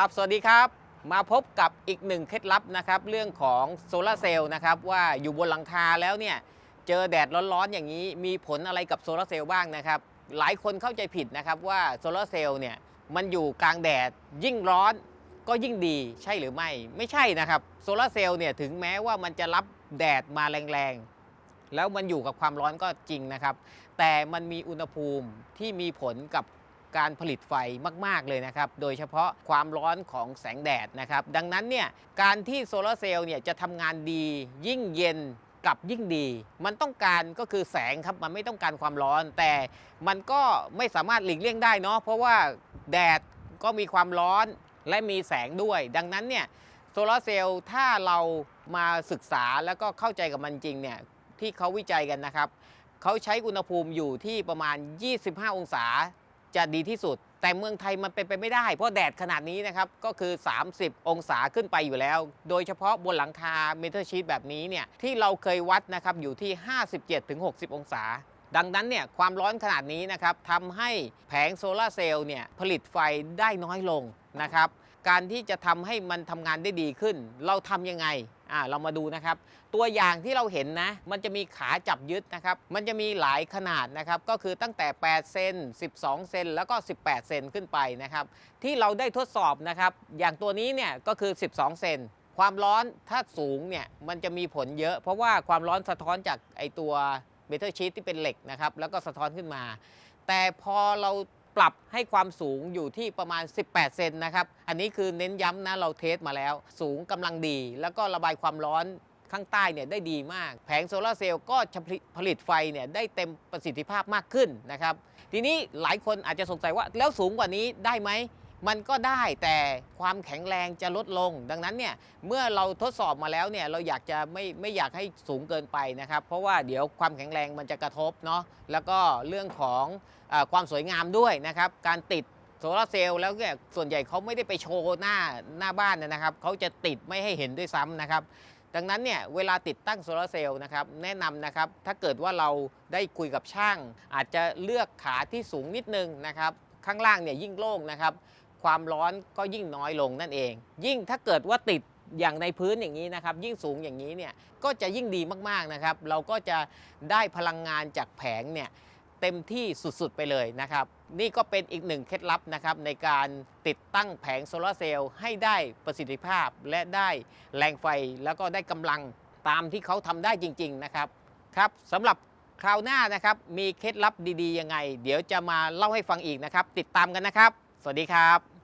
ครับ สวัสดีครับ มาพบกับอีกหนึ่งเคล็ดลับนะครับ เรื่องของโซลาร์เซลล์นะครับ ว่าอยู่บนหลังคาแล้วเนี่ย เจอแดดร้อนๆอย่างนี้ มีผลอะไรกับโซลาร์เซลล์บ้างนะครับ หลายคนเข้าใจผิดนะครับว่าโซลาร์เซลล์เนี่ยมันอยู่กลางแดดยิ่งร้อนก็ยิ่งดีใช่หรือไม่ ไม่ใช่นะครับโซลาร์เซลล์เนี่ยถึงแม้ว่ามันจะรับแดดมาแรงๆแล้วมันอยู่กับความร้อนก็จริงนะครับ แต่มันมีอุณหภูมิที่มีผลกับ การผลิตไฟมาก ๆ เลยนะครับ โดยเฉพาะความร้อนของแสงแดดนะครับ ดังนั้นเนี่ยการที่โซลาร์เซลล์เนี่ยจะทำงานดียิ่งเย็นกับยิ่งดี มันต้องการก็คือแสงครับ มันไม่ต้องการความร้อน แต่มันก็ไม่สามารถหลีกเลี่ยงได้เนาะ เพราะว่าแดดก็มีความร้อนและมีแสงด้วย ดังนั้นเนี่ยโซลาร์เซลล์ถ้าเรามาศึกษาแล้วก็เข้าใจกับมันจริงเนี่ยที่เขาวิจัยกันนะครับ เขาใช้อุณหภูมิอยู่ที่ประมาณ 25 องศา จะดีที่สุด แต่เมืองไทยมันเป็นไปไม่ได้ เพราะแดดขนาดนี้นะครับ ก็คือ 30 องศาขึ้นไปอยู่แล้ว โดยเฉพาะบนหลังคาเมทัลชีตแบบนี้เนี่ยที่เราเคยวัดนะครับอยู่ที่ 57-60 องศาดังนั้นเนี่ยความร้อนขนาดนี้นะครับทำให้แผงโซลาร์เซลล์เนี่ยผลิตไฟได้น้อยลงนะครับ การที่จะทำให้มันทำงานได้ดีขึ้น เราทำยังไง อ่าเรามาดูนะครับ ตัวอย่างที่เราเห็นนะ มันจะมีขาจับยึดนะครับ มันจะมีหลายขนาดนะครับ ก็คือตั้งแต่ 8 เซน 12 เซน แล้วก็ 18 เซนขึ้นไปนะครับ ที่เราได้ทดสอบนะครับ อย่างตัวนี้เนี่ยก็คือ 12 เซนความร้อนถ้าสูงเนี่ยมันจะมีผลเยอะ เพราะว่าความร้อนสะท้อนจากไอตัวเมทัลชีตที่เป็นเหล็กนะครับ แล้วก็สะท้อนขึ้นมา แต่พอเรา ปรับให้ความสูงอยู่ที่ประมาณ 18 เซนนะครับ อันนี้คือเน้นย้ำนะเราเทสมาแล้ว สูงกำลังดี แล้วก็ระบายความร้อนข้างใต้เนี่ยได้ดีมาก แผงโซลาร์เซลล์ก็จะผลิตไฟเนี่ยได้เต็มประสิทธิภาพมากขึ้นนะครับ ทีนี้หลายคนอาจจะสงสัยว่าแล้วสูงกว่านี้ได้ไหม มันก็ได้แต่ความแข็งแรงจะลดลง ดังนั้นเนี่ยเมื่อเราทดสอบมาแล้วเนี่ยเราอยากจะไม่ไม่อยากให้สูงเกินไปนะครับ เพราะว่าเดี๋ยวความแข็งแรงมันจะกระทบเนาะแล้วก็เรื่องของอความสวยงามด้วยนะครับการติดโซลาร์เซลล์แล้วเนี่ยส่วนใหญ่เขาไม่ได้ไปโชว์หน้าหน้าบ้านนะครับเขาจะติดไม่ให้เห็นด้วยซ้ำนะครับดังนั้นเนี่ยเวลาติดตั้งโซลาร์เซลล์นะครับแนะนำนะครับถ้าเกิดว่าเราได้คุยกับช่าง อาจจะเลือกขาที่สูงนิดนึงนะครับข้างล่างเนี่ยยิ่งโล่งนะครับ ความร้อนก็ยิ่งน้อยลงนั่นเอง ยิ่งถ้าเกิดว่าติดอย่างในพื้นอย่างนี้นะครับ ยิ่งสูงอย่างนี้เนี่ยก็จะยิ่งดีมากๆนะครับ เราก็จะได้พลังงานจากแผงเนี่ยเต็มที่สุดๆไปเลยนะครับ นี่ก็เป็นอีกหนึ่งเคล็ดลับนะครับ ในการติดตั้งแผงโซลาร์เซลล์ให้ได้ประสิทธิภาพและได้แรงไฟแล้วก็ได้กำลังตามที่เขาทำได้จริง ๆนะครับครับสำหรับคราวหน้านะครับ มีเคล็ดลับดีๆยังไง เดี๋ยวจะมาเล่าให้ฟังอีกนะครับ ติดตามกันนะครับ สวัสดีครับ